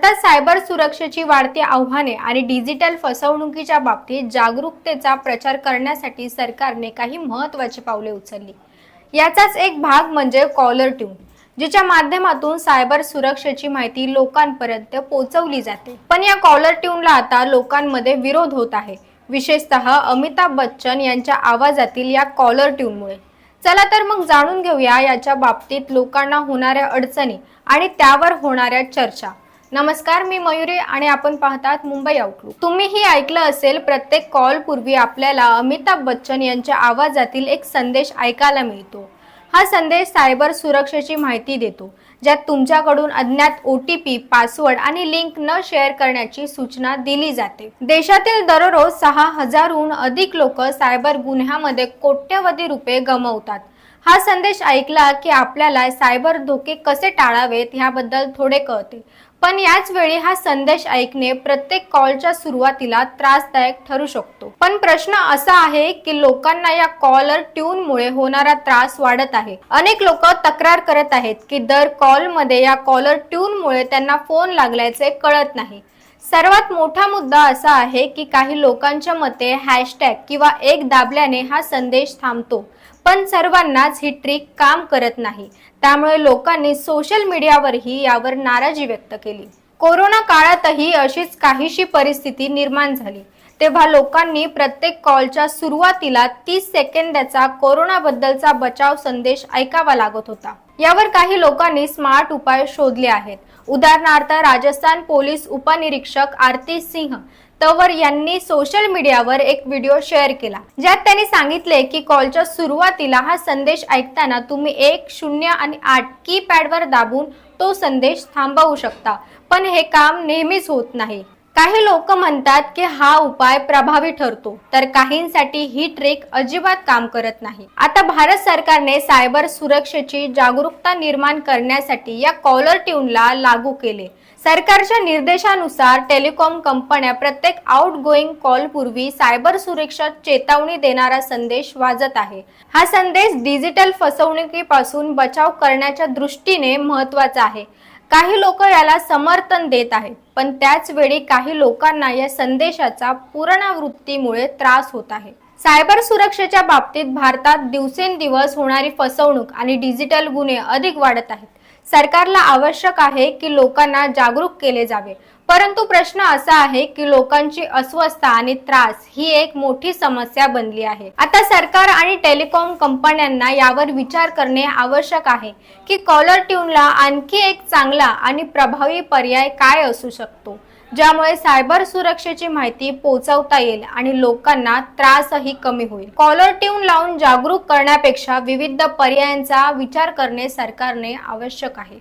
भारतात सायबर सुरक्षेची वाढती आव्हाने आणि डिजिटल फसवणुकीच्या बाबतीत जागरूकतेचा प्रचार करण्यासाठी सरकारने काही महत्त्वाची पावले उचलली. याचाच एक भाग म्हणजे कॉलर ट्यून जिच्या माध्यमातून सायबर सुरक्षेची माहिती लोकांपर्यंत पोहोचवली जाते. पण या कॉलर ट्यूनला आता लोकांमध्ये विरोध होत आहे. विशेषतः अमिताभ बच्चन यांच्या आवाजातील या कॉलर ट्यूनमुळे. चला तर मग जाणून घेऊया याच्या बाबतीत लोकांना होणाऱ्या अडचणी आणि त्यावर होणाऱ्या चर्चा. नमस्कार मी मयुरी आणि आपण पाहतात मुंबई आउटलुक तुम्हीही ऐकलं असेल प्रत्येक कॉल पूर्वी आपल्याला अमिताभ बच्चन यांच्या आवाजातील एक संदेश ऐकायला मिळतो. हा संदेश सायबर सुरक्षेची माहिती देतो ज्यात तुमच्याकडून अज्ञात ओ टी पी पासवर्ड आणि लिंक न शेअर करण्याची सूचना दिली जाते. देशातील दररोज सहा हजारहून अधिक लोक सायबर गुन्ह्यामध्ये कोट्यवधी रुपये गमावतात. हा संदेश ऐकला की आपल्याला सायबर धोके कसे टाळावेत ह्याबद्दल थोडे कळते पण याच वेळी हा संदेश ऐकणे प्रत्येक कॉलच्या सुरुवातीला त्रासदायक ठरू शकतो. पण प्रश्न असा आहे की लोकांना या कॉलर ट्यूनमुळे होणारा त्रास वाढत आहे. अनेक लोक तक्रार करत आहेत की दर कॉलमध्ये या कॉलर ट्यूनमुळे त्यांना फोन लागल्याचे कळत नाही. सर्वात मोठा मुद्दा असा आहे की काही लोकांच्या मते हॅशटॅग किंवा एक दाबल्याने हा संदेश थांबतो. पण सर्वांनाच ही ट्रिक काम करत नाही. त्यामुळे लोकांनी सोशल मीडियावरही यावर नाराजी व्यक्त केली. कोरोना काळातही अशीच काहीशी परिस्थिती निर्माण झाली. तेव्हा लोकांनी प्रत्येक कॉलच्या सुरुवातीला तीस सेकंदाचा कोरोनाबद्दलचा बचाव संदेश ऐकावा लागत होता. यावर काही लोकांनी स्मार्ट उपाय शोधले आहेत. उदाहरणार्थ राजस्थान पोलीस उपनिरीक्षक आरती सिंह तवर यांनी सोशल मीडियावर एक व्हिडिओ शेअर केला ज्यात त्यांनी सांगितले की कॉलच्या सुरुवातीला हा संदेश ऐकताना तुम्ही एक शून्य आणि आठ कीपॅडवर दाबून तो संदेश थांबवू शकता पण हे काम नेहमीच होत नाही. काही लोक म्हणतात की हा उपाय प्रभावी ठरतो तर काहींसाठी ही ट्रिक अजिबात काम करत नाही. आता भारत सरकारने सायबर सुरक्षेची जागरूकता निर्माण करण्यासाठी या कॉलर ट्यूनला लागू केले. सरकारच्या निर्देशानुसार टेलिकॉम कंपन्या प्रत्येक आउट गोईंग कॉल पूर्वी सायबर सुरक्षा चेतावणी देणारा संदेश वाजत आहे. हा संदेश डिजिटल फसवणुकीपासून बचाव करण्याच्या दृष्टीने महत्त्वाचा आहे. काही लोक याला समर्थन देत आहेत पण त्याच वेळी काही लोकांना या संदेशाचा पुनरावृत्तीमुळे त्रास होत आहे. सायबर सुरक्षेच्या बाबतीत भारतात दिवसेंदिवस होणारी फसवणूक आणि डिजिटल गुन्हे अधिक वाढत आहेत. सरकारला आवश्यक आहे की लोकांना जागरूक केले जावे. परंतु प्रश्न असा आहे की लोकांची अस्वस्थता आणि त्रास ही एक मोठी समस्या बनली आहे. आता सरकार आणि टेलिकॉम कंपन्यांना यावर विचार करणे आवश्यक आहे की कॉलर ट्यूनला आणखी एक चांगला आणि प्रभावी पर्याय काय असू शकतो ज्यामुळे सायबर सुरक्षेची माहिती पोहोचवता येईल आणि लोकांना त्रासही कमी होईल. कॉलर ट्यून लावून जागरूक करण्यापेक्षा विविध पर्यायांचा विचार करणे सरकारने आवश्यक आहे.